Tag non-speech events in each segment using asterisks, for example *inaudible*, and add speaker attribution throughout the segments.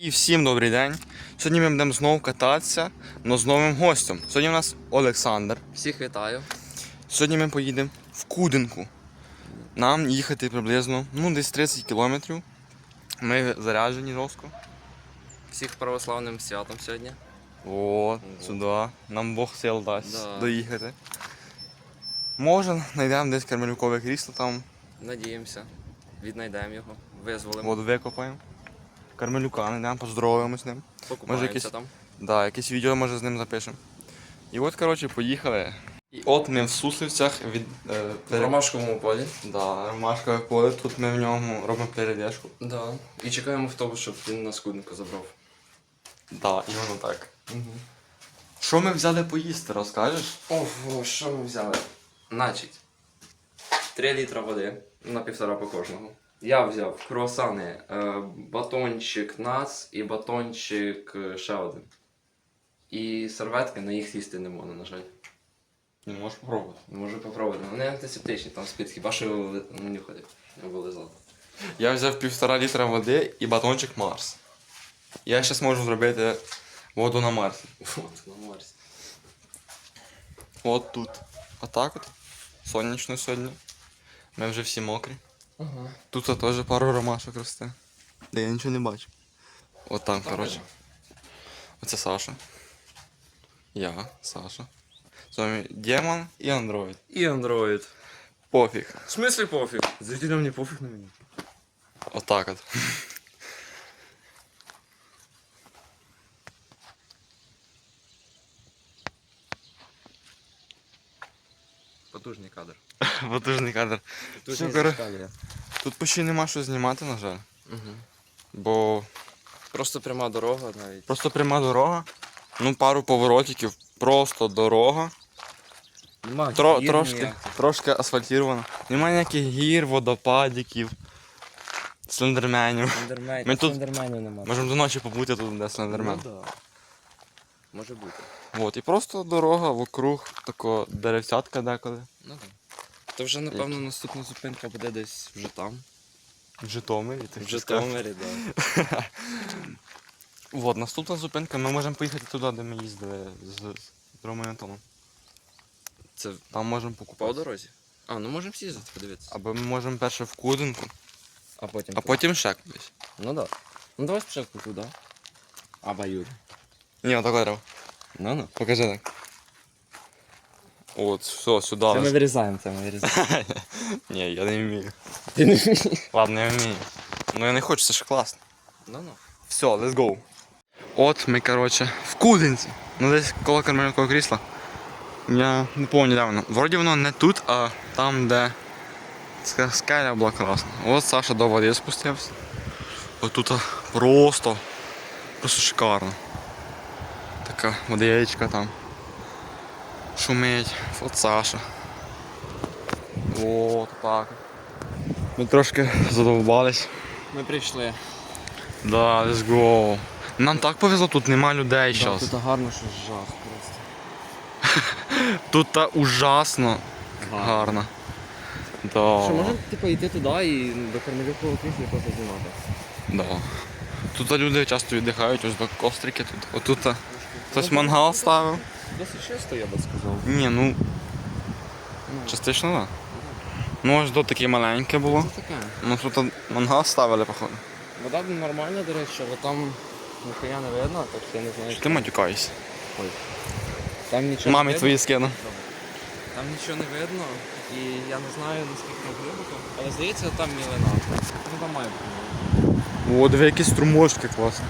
Speaker 1: І всім добрий день. Сьогодні ми будемо знову кататися, але з новим гостем. Сьогодні у нас Олександр.
Speaker 2: Всіх вітаю.
Speaker 1: Сьогодні ми поїдемо в Кудинку. Нам їхати приблизно ну, десь 30 кілометрів. Ми заряджені жорстко.
Speaker 2: Всіх православним святом сьогодні.
Speaker 1: О, сюди. Нам Бог сил дасть
Speaker 2: Да.
Speaker 1: доїхати. Може, знайдемо десь кармелюкове крісло там,
Speaker 2: Надіємося. Віднайдемо його, визволимо,
Speaker 1: воду викопаємо. Кармелюка знайдемо, поздороваємо з ним.
Speaker 2: покупаємося
Speaker 1: якісь-
Speaker 2: там.
Speaker 1: Да, якесь відео може з ним запишемо. І от, коротше, поїхали. І от ми в Сусливцях від. Е,
Speaker 2: В Ромашковому полі.
Speaker 1: Да, Ромашкове поле, тут ми в ньому робимо передержку.
Speaker 2: Да. І чекаємо автобус, щоб він нас куднику забрав.
Speaker 1: Да, і воно так.
Speaker 2: Угу.
Speaker 1: Що ми взяли поїсти, розкажеш?
Speaker 2: Ого, що ми взяли? Значить, 3 літра води на півтора по кожному. Я взяв круасани, е, батончик нац і батончик е, ще один. І серветки, на їх їсти не можна, на жаль.
Speaker 1: Не можеш попробувати.
Speaker 2: Можу попробувати. Вони антисептичні, там спід, хіба що нюхати, не вилизати.
Speaker 1: Я взяв півтора літра води і батончик Марс. Я зараз можу зробити воду на Марсі. *laughs*
Speaker 2: От, на Марсі.
Speaker 1: От тут. Отак от. Сонячно сьогодні. Ми вже всі мокрі.
Speaker 2: Ага.
Speaker 1: Тут теж пару ромашок росте. Де я нічого не бачу. От там, коротше. Оце Саша. Я, Саша. З вами Демон і Андроїд.
Speaker 2: І Android.
Speaker 1: Пофіг.
Speaker 2: В смислі пофіг? Зрителям не пофіг на мене.
Speaker 1: Отак от. *laughs*
Speaker 2: Потужний кадр.
Speaker 1: Потужний кадр.
Speaker 2: Потужний
Speaker 1: Все, коротше. Тут почти нема що знімати, на жаль.
Speaker 2: Угу.
Speaker 1: Бо
Speaker 2: Просто пряма дорога навіть.
Speaker 1: просто пряма дорога. Ну, пару поворотиків, просто дорога.
Speaker 2: Нема
Speaker 1: Тро,
Speaker 2: гір
Speaker 1: трошки,
Speaker 2: ніяких.
Speaker 1: трошки асфальтірована. Немає ніяких гір, водопадиків, слендерменів.
Speaker 2: Слендермен-
Speaker 1: Ми тут-
Speaker 2: Слендерменів нема.
Speaker 1: Можемо до ночі побути тут, де слендермен.
Speaker 2: Ну, да. Може бути.
Speaker 1: От, і просто дорога вокруг такого деревцятка деколи.
Speaker 2: Ну так. То вже напевно наступна зупинка буде десь вже там.
Speaker 1: В Житомирі. ти
Speaker 2: В
Speaker 1: сказати.
Speaker 2: Житомирі, так. *laughs*
Speaker 1: От, наступна зупинка, ми можемо поїхати туди, де ми їздили з, з Ромою Антоном.
Speaker 2: Це
Speaker 1: Там можемо
Speaker 2: по
Speaker 1: покупати.
Speaker 2: дорозі. А, ну можемо з'їздити, подивитися.
Speaker 1: Або ми можемо перше в Кудинку,
Speaker 2: А потім.
Speaker 1: а потім ще кудись.
Speaker 2: Ну так. Да. Ну давай спочатку туди. Або Юрій.
Speaker 1: Ні, отак треба.
Speaker 2: Ну ну.
Speaker 1: Покажи так. От, все, сюди.
Speaker 2: Це ми вирізаємо, це ми вирізаємо.
Speaker 1: Ні, я не вмію.
Speaker 2: Ти не вмієш?
Speaker 1: Ладно, я вмію. Ну я не хочу, це ж класно.
Speaker 2: Ну ну.
Speaker 1: Все, let's go. От ми, коротше, в Кудинці. Ну десь коло кармельного крісла. Я не пам'ятаю, де воно. Вроді воно не тут, а там, де скеля була класна. От Саша до води спустився. От тут просто, просто шикарно. Така водичка там. Шумить. От Саша. От так. Ми трошки задовбались.
Speaker 2: Ми прийшли.
Speaker 1: Да, let's go. Нам так повезло, тут нема людей
Speaker 2: Да,
Speaker 1: зараз.
Speaker 2: тут гарно, що жах просто. *laughs*
Speaker 1: Тут та ужасно гарно. Да.
Speaker 2: Що, можемо типу йти туди і до Кармелюкового крісла просто знімати?
Speaker 1: Да. Тут люди часто віддихають, ось до кострики тут. Отут хтось мангал ставив.
Speaker 2: Досить чисто, я би сказав.
Speaker 1: Ні, ну частично так. Ну ось до таке маленьке було.
Speaker 2: Це таке.
Speaker 1: Ну тут мангал ставили, походу.
Speaker 2: Вода нормальна, до речі, але там ніхуя не видно, так що я не знаю.
Speaker 1: Чи ти матюкаєшся?
Speaker 2: Там нічого
Speaker 1: Мамі
Speaker 2: не видно.
Speaker 1: твої скину.
Speaker 2: Там нічого не видно, і я не знаю наскільки там глибоко, але здається, там мілина. Ну там має бути.
Speaker 1: О, диви якісь струмочки класні.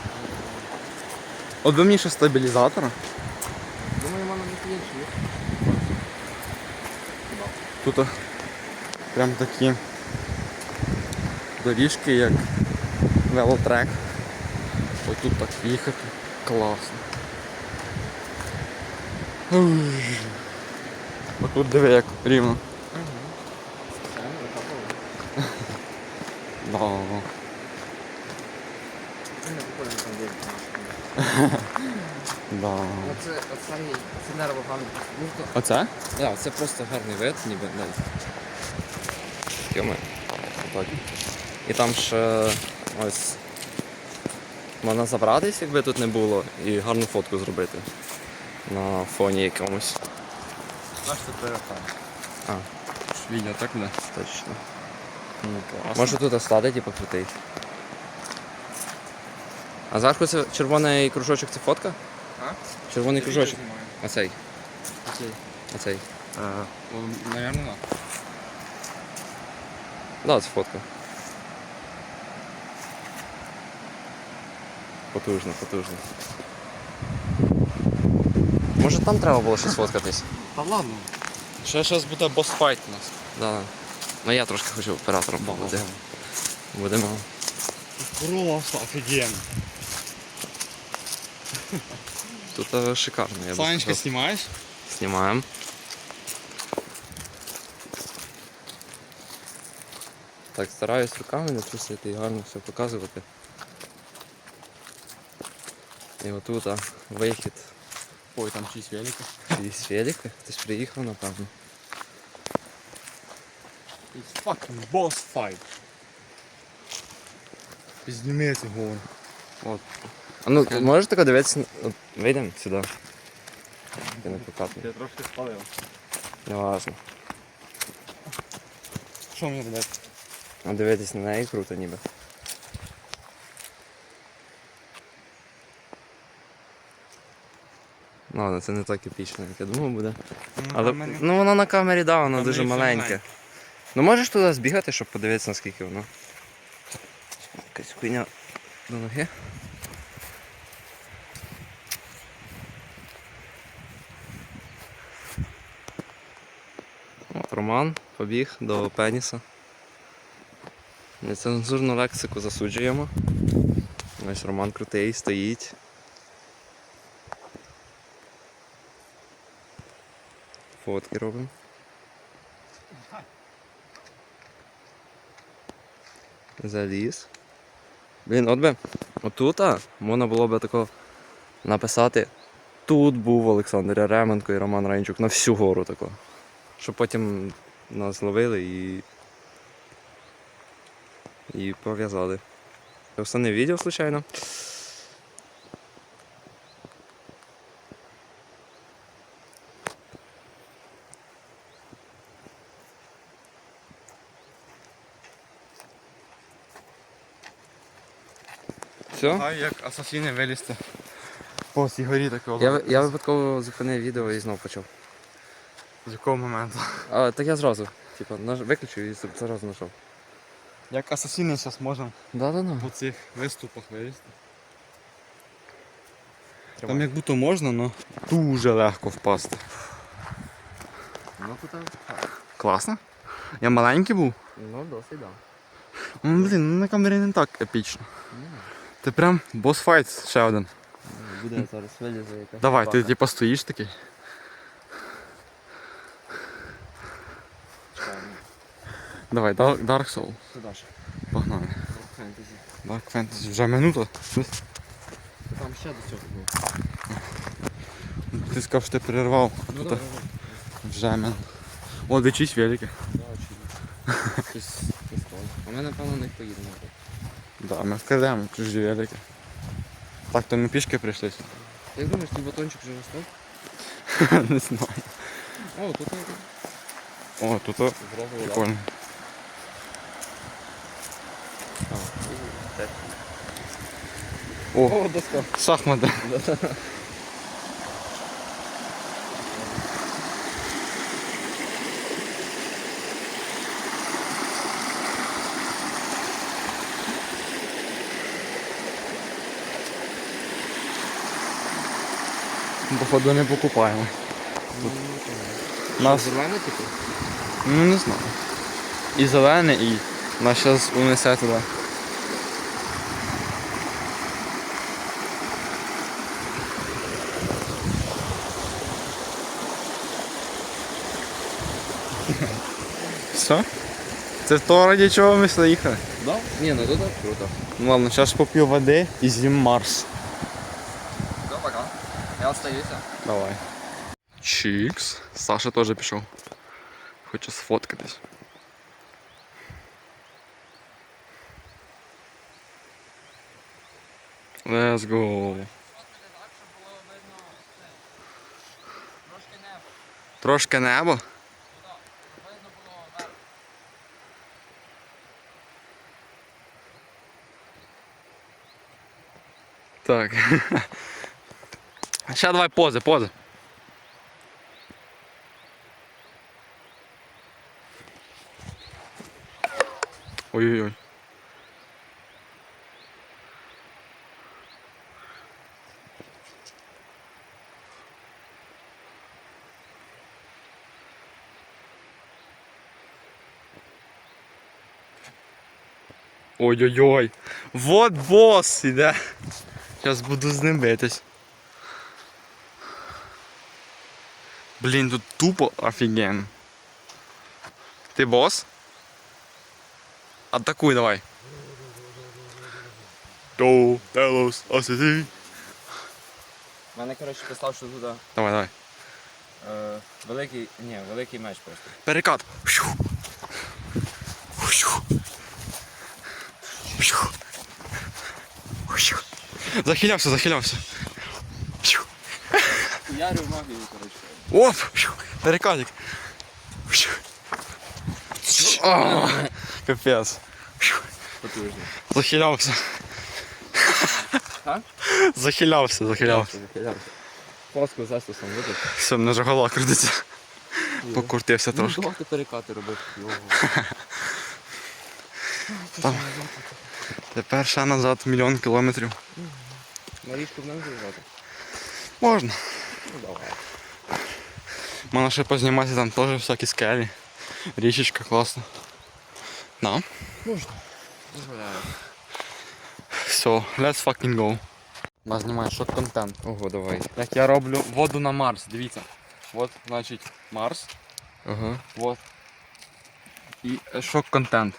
Speaker 1: Ще стабілізатора.
Speaker 2: Думаю, вона не інший.
Speaker 1: Тут прям такі доріжки, як велотрек. Ось тут так їхати. Класно. Отут диви як рівно. *laughs* Да. Да.
Speaker 2: Оце останній, це нерво гарно.
Speaker 1: Оце?
Speaker 2: Так, це просто гарний вид, ніби навіть. Йоми. Так. І там ще ось Можна забратись, якби тут не було, і гарну фотку зробити. На фоні якомусь.
Speaker 1: Знаєш, це телефон.
Speaker 2: А,
Speaker 1: Відео так буде?
Speaker 2: точно.
Speaker 1: Ну, класно.
Speaker 2: Може тут стати, типу, крутий. А зверху це червоний кружочок це фотка?
Speaker 1: А?
Speaker 2: Червоний кружочок.
Speaker 1: відео знімаю.
Speaker 2: Оцей. Оцей.
Speaker 1: Е, ну, Наверно, да.
Speaker 2: Це фотка. Потужно, потужно. Може там треба було щось фоткатись? *laughs*
Speaker 1: Та ладно. Ще зараз буде босс-файт у нас.
Speaker 2: Да, да. Ну я трошки хочу оператором побути. Будемо.
Speaker 1: Просто офігенно.
Speaker 2: Тут е, шикарно, я би
Speaker 1: Санечка,
Speaker 2: сказав.
Speaker 1: знімаєш?
Speaker 2: Знімаємо. Так, стараюсь руками не трусити і гарно все показувати. І отут а, вихід
Speaker 1: Ой, там чийсь велика.
Speaker 2: із велика. Хтось приїхав, напевно.
Speaker 1: It's fucking boss fight. Підзніми цього. От.
Speaker 2: А ну, можеш тако дивитися? Вийдемо сюди. Я не покатну.
Speaker 1: Я трошки спалив.
Speaker 2: Не важно.
Speaker 1: Що мені робити?
Speaker 2: А дивитись на неї круто ніби. Ну, Ладно, це не так епічно, як я думав буде. Але ну воно на камері, да, воно дуже маленьке. Ну можеш туди збігати, щоб подивитися, наскільки воно. Якась хуйня до ноги. Роман побіг до пеніса. Нецензурну лексику засуджуємо. Ось Роман крутий, стоїть. Фотки робимо. Заліз. Блін, от би, отут а, можна було би тако написати. Тут був Олександр Яременко і Роман Райнчук на всю гору тако. Щоб потім нас ловили і. І пов'язали. Все відео, случайно. Все?
Speaker 1: А як асасіни вилізти по цій горі такого.
Speaker 2: Я, я випадково зупинив відео і знов почав.
Speaker 1: З якого моменту?
Speaker 2: А, так я зразу. Типа, наж... виключив і зразу знайшов.
Speaker 1: Як асасіни зараз можемо
Speaker 2: Да, да, да.
Speaker 1: по цих виступах вилізти. Там як будто можна, але дуже легко впасти.
Speaker 2: Ну, тут,
Speaker 1: Класно. Я маленький був.
Speaker 2: ну, досить, да.
Speaker 1: Ну, блін, ну на камері не так епічно. Ти прям босс-файт ще один.
Speaker 2: Буде зараз вилізе якась.
Speaker 1: Давай, ти типа стоїш такий. Давай, Dark, Dark Soul.
Speaker 2: Сюди ж.
Speaker 1: Погнали.
Speaker 2: Фентезі.
Speaker 1: Dark Fantasy. Вже минута.
Speaker 2: Там ще до цього було.
Speaker 1: Ти сказав, що ти перервав.
Speaker 2: Ну,
Speaker 1: Тут
Speaker 2: да,
Speaker 1: Вже мен. О, де чись велике.
Speaker 2: да. Да, очевидно. Щось прикольно. А ми, напевно, не поїдемо.
Speaker 1: Да, ми вкрадемо чужі велике. Так, то ми пішки прийшли.
Speaker 2: Як думаєш, твій батончик вже ростав? *laughs*
Speaker 1: Не знаю.
Speaker 2: О, тут
Speaker 1: О, тут о, прикольно.
Speaker 2: А, і-
Speaker 1: О,
Speaker 2: О, доска.
Speaker 1: шахмати. Походу не покупаємо. Нас,
Speaker 2: Зелене типу?
Speaker 1: ну не знаю. І зелене, і нас зараз унесе туди. *laughs* Все? Це то, раді чого ми сюди їхали?
Speaker 2: Да? Ні, ну тут круто.
Speaker 1: Ну ладно, зараз поп'ю води і з'їм Марс.
Speaker 2: Все, пока. Я остаюся.
Speaker 1: Давай. Чікс. Саша теж пішов. Хоче сфоткатись. Let's go. Трошки небо. Так. Ще давай пози, пози. Ой-ой-ой. Ой-ой-ой. Вот босс іде. Зараз буду з ним битись. Блін, тут тупо офігенно. Ти босс? Атакуй давай. Go, Delos, ACT.
Speaker 2: У мене, коротше, писав, що туди
Speaker 1: Давай, давай.
Speaker 2: е, великий. Ні, великий меч просто.
Speaker 1: Перекат. Щу. Щу. Щу. Захилявся, захилявся. Щу.
Speaker 2: Ярю магію, коротше.
Speaker 1: Оп! Перекатик. Капець.
Speaker 2: Потужний.
Speaker 1: Захилявся. Захилявся, захилявся.
Speaker 2: Паску з Естусом видиш?
Speaker 1: Все, мене вже голова крутиться. Покрутився трошки.
Speaker 2: Ну, ти перекати робив.
Speaker 1: Там. Тепер ще назад мільйон кілометрів.
Speaker 2: На річку не виїжджати?
Speaker 1: Можна.
Speaker 2: Ну давай.
Speaker 1: Можна ще познімати там теж всякі скелі. Річечка класна. Да.
Speaker 2: Можна. Дозволяю.
Speaker 1: Все, let's fucking go. Нас знімає шок контент.
Speaker 2: Ого, давай.
Speaker 1: Як я роблю воду на Марс, дивіться. От, значить, Марс.
Speaker 2: Ага.
Speaker 1: Вот. І е, шок контент.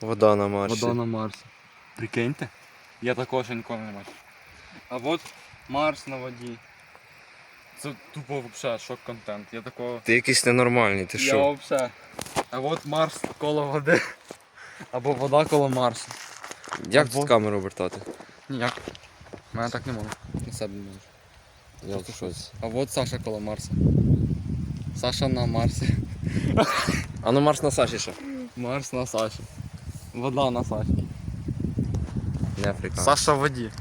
Speaker 2: Вода на Марсі.
Speaker 1: Вода на Марсі. Прикиньте. Я такого ще ніколи не бачив. А от Марс на воді. Це тупо взагалі шок контент. Я такого.
Speaker 2: Ти якийсь ненормальний, ти
Speaker 1: Я взагалі. А от Марс коло води. Або вода коло Марсу.
Speaker 2: Як
Speaker 1: Або-
Speaker 2: тут камеру обертати?
Speaker 1: Ніяк. У мене так не можна. На себе не можеш.
Speaker 2: Я в шоці.
Speaker 1: А от Саша коло Марса. Саша на Марсі.
Speaker 2: А ну Марс на Саші ще.
Speaker 1: Марс на Саші. Вода на Саші.
Speaker 2: Не Африка.
Speaker 1: Саша в воді.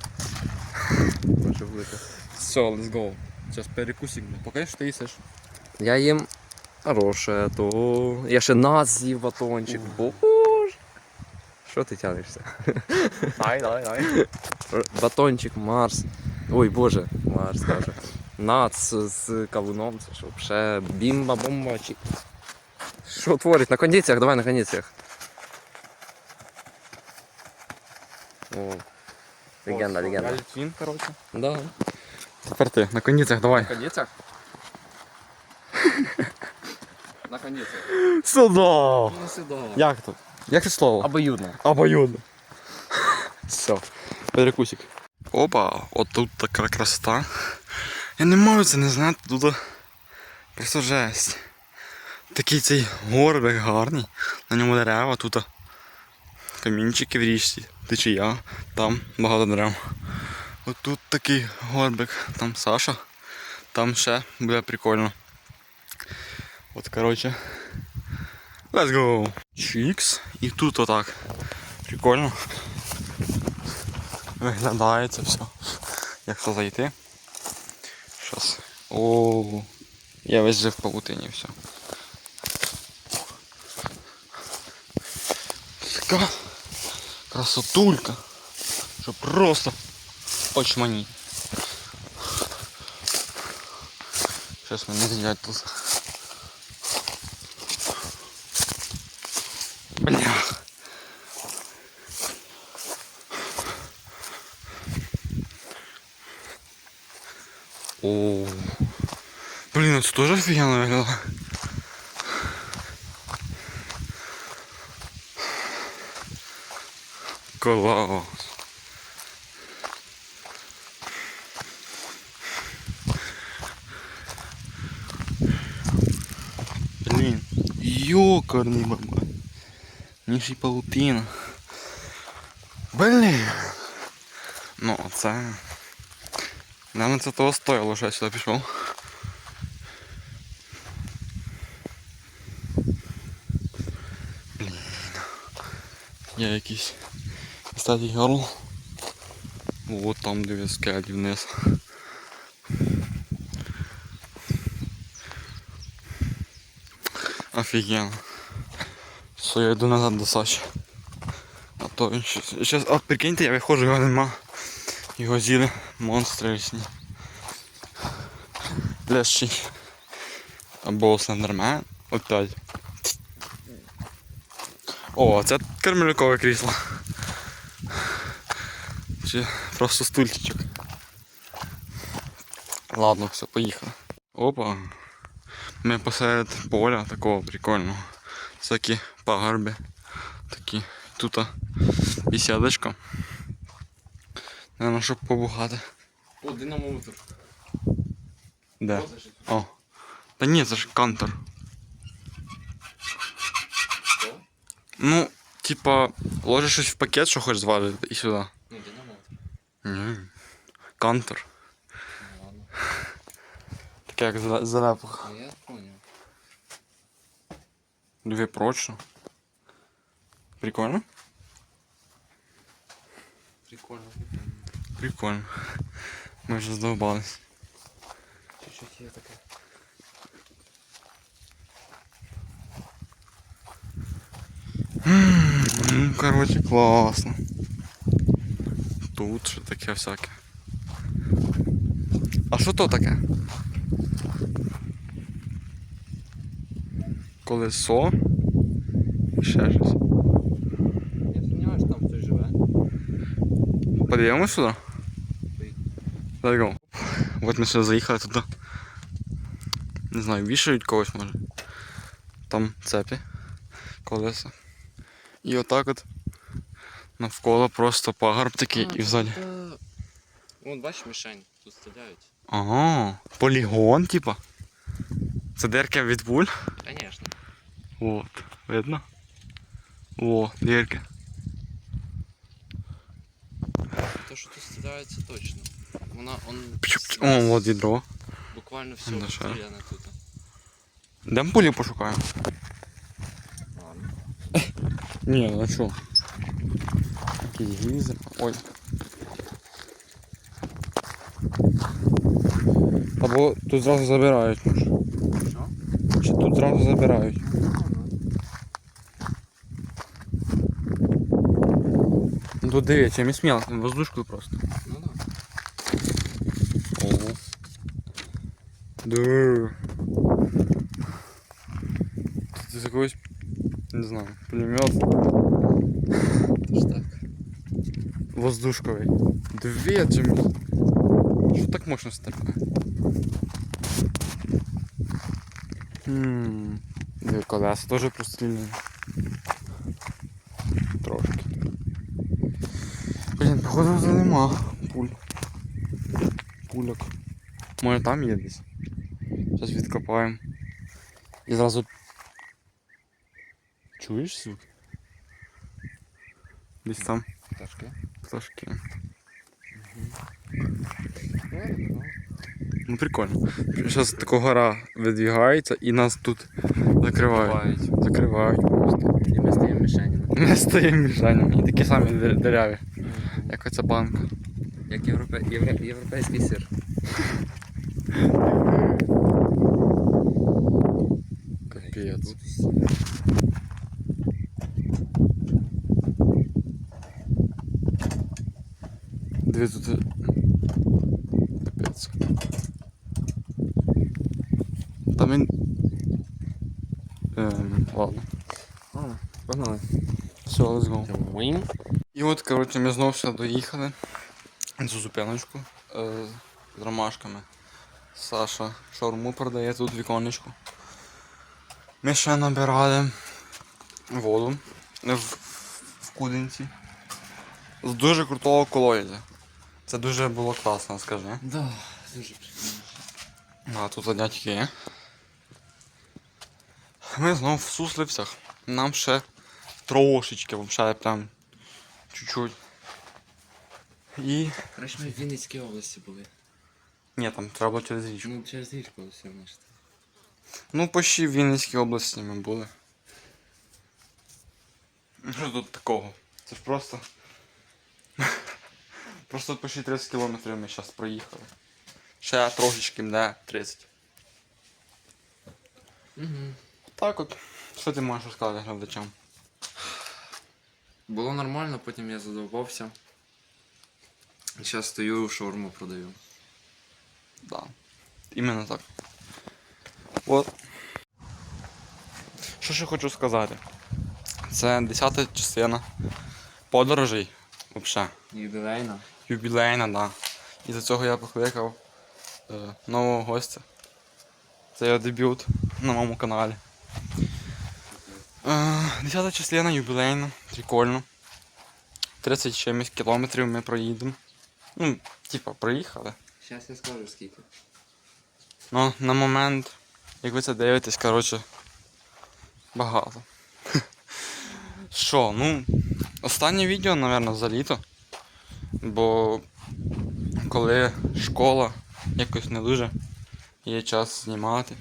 Speaker 2: Може бути.
Speaker 1: Все, let's go. Зараз перекусик. Поки що ти їсиш.
Speaker 2: Я їм хороше, то. Я ще нас з'їв батончик. Боже. Що ти тянешся?
Speaker 1: Дай, дай, дай.
Speaker 2: Батончик Марс. Ой боже, Марс каже. Нац з кавуном, це що ще бімба бомбачик. Що творить? На кондиціях, давай на кондиціях. О, легенда, легенда.
Speaker 1: Літвін, коротше.
Speaker 2: Да.
Speaker 1: Тепер ти, на кондиціях давай.
Speaker 2: На кондиціях? На кондиціях.
Speaker 1: Сюда!
Speaker 2: Ну сюди.
Speaker 1: Як тут? Як це слово?
Speaker 2: Обоюдно.
Speaker 1: Обоюдно. Все, перекусик. Опа, от тут така красота. Я не можу це не знати, тут просто жесть. Такий цей горбик гарний, на ньому дерева, тут камінчики в річці, течія, там багато дерев. От тут такий горбик, там Саша, там ще буде прикольно. От коротше. Let's go! Чікс. І тут отак. Прикольно. Виглядає це все. Якщо зайти. Щас. О, я весь вже в павутині все. Така красотулька. Що просто очмані. Щас мене з'їдять тут. Бля. О. Блин, это тоже офигенно выглядело. Класс. Блин, ёкарный баба. Ніж і паутина. Блін. Ну, це. Наверно, це того стоїло, що я сюди пішов. Блін. Є якийсь стадій горл. Вот там де скелі вниз. Офігенно. Все, я йду назад до Саші. А то він щось. Щас, а прикиньте, я виходжу, його нема. Його з'їли монстри лісні. Лящі. Або слендермен. Опять. О, це кармелюкове крісло. Чи просто стульчичок. Ладно, все, поїхали. Опа. Ми посеред поля такого прикольного. Всякі пагорби. Такі. Тут бесідочка. Наверно, щоб побухати.
Speaker 2: О, динамометр.
Speaker 1: Де? О. Та ні, це ж кантор.
Speaker 2: Що?
Speaker 1: Ну, типа, ложиш щось в пакет, що хочеш зважити, і сюди.
Speaker 2: Ну, динамометр.
Speaker 1: Ні. Кантор.
Speaker 2: Ну, ладно.
Speaker 1: Таке як зеле- зелепуха.
Speaker 2: Ну, я понял.
Speaker 1: Дві прочно. Прикольно?
Speaker 2: Прикольно.
Speaker 1: Прикольно. Ми вже здовбались.
Speaker 2: Чуть-чуть є таке.
Speaker 1: Ну, короче, класно. Тут що таке всяке. А що то таке? Колесо. І ще щось.
Speaker 2: Я сумніваюся, там хтось живе.
Speaker 1: Подивимось сюди? Let's go. От ми сюди заїхали туди. Не знаю, вішають когось може. Там цепі. Колеса. І отак от навколо просто пагорб такий і взагалі.
Speaker 2: Вон, бачиш мішень, тут стріляють.
Speaker 1: Ага, полігон, типа. Це дирка від пуль.
Speaker 2: Конечно.
Speaker 1: От, видно? О, дирки.
Speaker 2: То, що тут стріляється точно. Вона, он...
Speaker 1: О, от відро.
Speaker 2: Буквально все
Speaker 1: що?
Speaker 2: обстріляне тут.
Speaker 1: Дем пулі пошукаємо.
Speaker 2: Ладно.
Speaker 1: Ні, ну а що? Якийсь гізер. Ой. Або тут зразу забирають, може.
Speaker 2: Що?
Speaker 1: Чи тут зразу забирають. Ну тут дивіться, я сміло, воздушкою просто.
Speaker 2: Ну да.
Speaker 1: Ого. Дур. Тут з якогось, воздушковий. Дві чимось. Що так мощно стріляє? Дві колеса теж простріляні. Трошки. Блін, походу вже нема пуль. Пульок. Може там є десь. Зараз відкопаємо. І зразу. Чуєш звук? Десь там
Speaker 2: Пташки.
Speaker 1: Пташки.
Speaker 2: Ну,
Speaker 1: прикольно. Зараз така гора видвігається і нас тут закривають. Закривають просто.
Speaker 2: І ми стаємо мішенями.
Speaker 1: Ми стоїмо мішанями і такі самі дер- дереві, як оця банка.
Speaker 2: Як європе... євре- європейський сир.
Speaker 1: Капець. Дві тут. Капець. Там він. Ем, ладно.
Speaker 2: Погнали.
Speaker 1: Все, let's go. І от, коротше, ми знову сюди доїхали. Цю зупиночку е, з ромашками. Саша шаурму продає тут віконечку. Ми ще набирали воду в, в кудинці. З дуже крутого колодязя. Це дуже було класно, скажи.
Speaker 2: Да, дуже прикольно.
Speaker 1: А тут дядьки є. Ми знов в сусливцях. Нам ще трошечки, взагалі прям чуть-чуть. І.
Speaker 2: Коротше, ми в Вінницькій області були.
Speaker 1: Ні, там треба було через річку.
Speaker 2: Ну, через річку все значить.
Speaker 1: Ну, почти в Вінницькій області ми були. Що тут такого? Це ж просто. Просто почти 30 кілометрів ми зараз проїхали. Ще трошечки мде 30.
Speaker 2: Угу.
Speaker 1: Так от. Що ти можеш розказати глядачам?
Speaker 2: Було нормально, потім я задовбався. І зараз стою, шаурму продаю.
Speaker 1: Да. Іменно так. От. Що ще хочу сказати? Це 10 частина подорожей. Взагалі.
Speaker 2: Юбілейна.
Speaker 1: Юбілейна, да. І за цього я покликав е, нового гостя. Це його дебют на моєму каналі. Е, 10 частина юбілейна, прикольно. 30 чимось кілометрів ми проїдемо. Ну, типа, проїхали.
Speaker 2: Зараз я скажу скільки.
Speaker 1: Ну, на момент, як ви це дивитесь, коротше, багато. *laughs* Що, ну, останнє відео, напевно, за літо. Бо коли школа якось не дуже, є час знімати.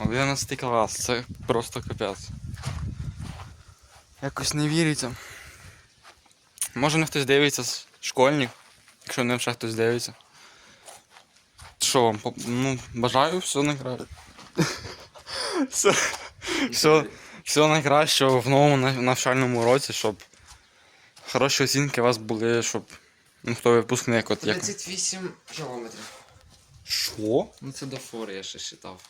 Speaker 1: 11 клас, це просто капець. Якось не віриться. Може не хтось дивиться з школьник, якщо не вже хтось дивиться. Що вам? Ну, бажаю *laughs* все найкраще. все, все, все найкращого в новому навчальному році, щоб хороші оцінки у вас були, щоб. Ну, хто випускник, от як.
Speaker 2: 38 кілометрів.
Speaker 1: Що?
Speaker 2: Ну це до фори я ще считав.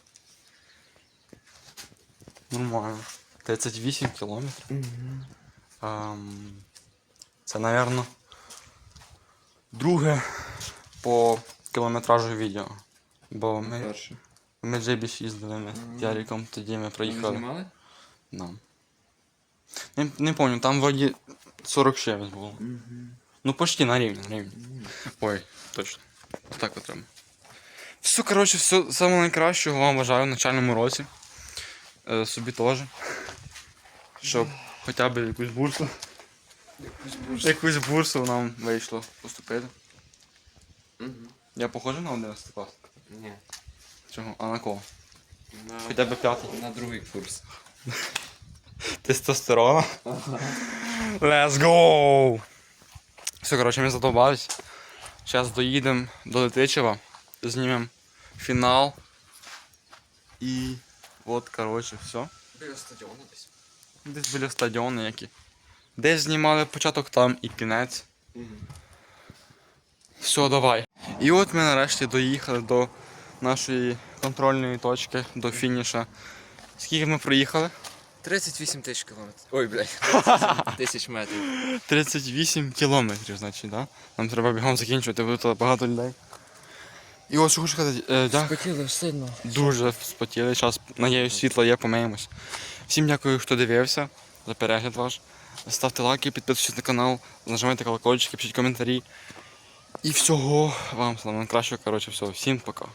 Speaker 1: Нормально. 38 кілометрів. Ем, це, напевно, друге по кілометражу відео. Бо ми,
Speaker 2: Перше.
Speaker 1: ми JB їздили ми з Яриком, тоді ми проїхали.
Speaker 2: знімали?
Speaker 1: Да. Не, не помню, там вроді 40 чимось було. Ну почти на рівні, на рівні. Ой, точно. Так от треба. Все, коротше, все саме найкращого вам бажаю в начальному році. Е, собі теж. Щоб хоча б якусь бурсу. Якусь бурсу нам вийшло поступити.
Speaker 2: Угу.
Speaker 1: Я похожий на 11 клас?
Speaker 2: Ні.
Speaker 1: Чого? А на кого?
Speaker 2: На,
Speaker 1: Хоча б п'ятий.
Speaker 2: на другий курс. *laughs*
Speaker 1: Тестостерона. Let's go! Все, коротше, ми задовбались. Зараз доїдемо до Летичева, знімемо фінал. І от, коротше, все.
Speaker 2: Біля стадіону десь.
Speaker 1: Десь біля стадіону які. Десь знімали початок там і кінець. Все, давай. І от ми нарешті доїхали до нашої контрольної точки, до фініша. Скільки ми проїхали?
Speaker 2: 38 тисяч кілометрів. Ой, блядь. *laughs* 38 тисяч метрів.
Speaker 1: 38 кілометрів, значить, да? Нам треба бігом закінчувати, бо тут багато людей. І ось що хочу сказати, е, дя...
Speaker 2: Хотіли сильно.
Speaker 1: дуже спотіли час. Надіюсь, світло є, помиємось. Всім дякую, хто дивився за перегляд ваш. Ставте лайки, підписуйтесь на канал, нажимайте колокольчики, пишіть коментарі. І всього вам самого найкращого, коротше, всього. Всім пока.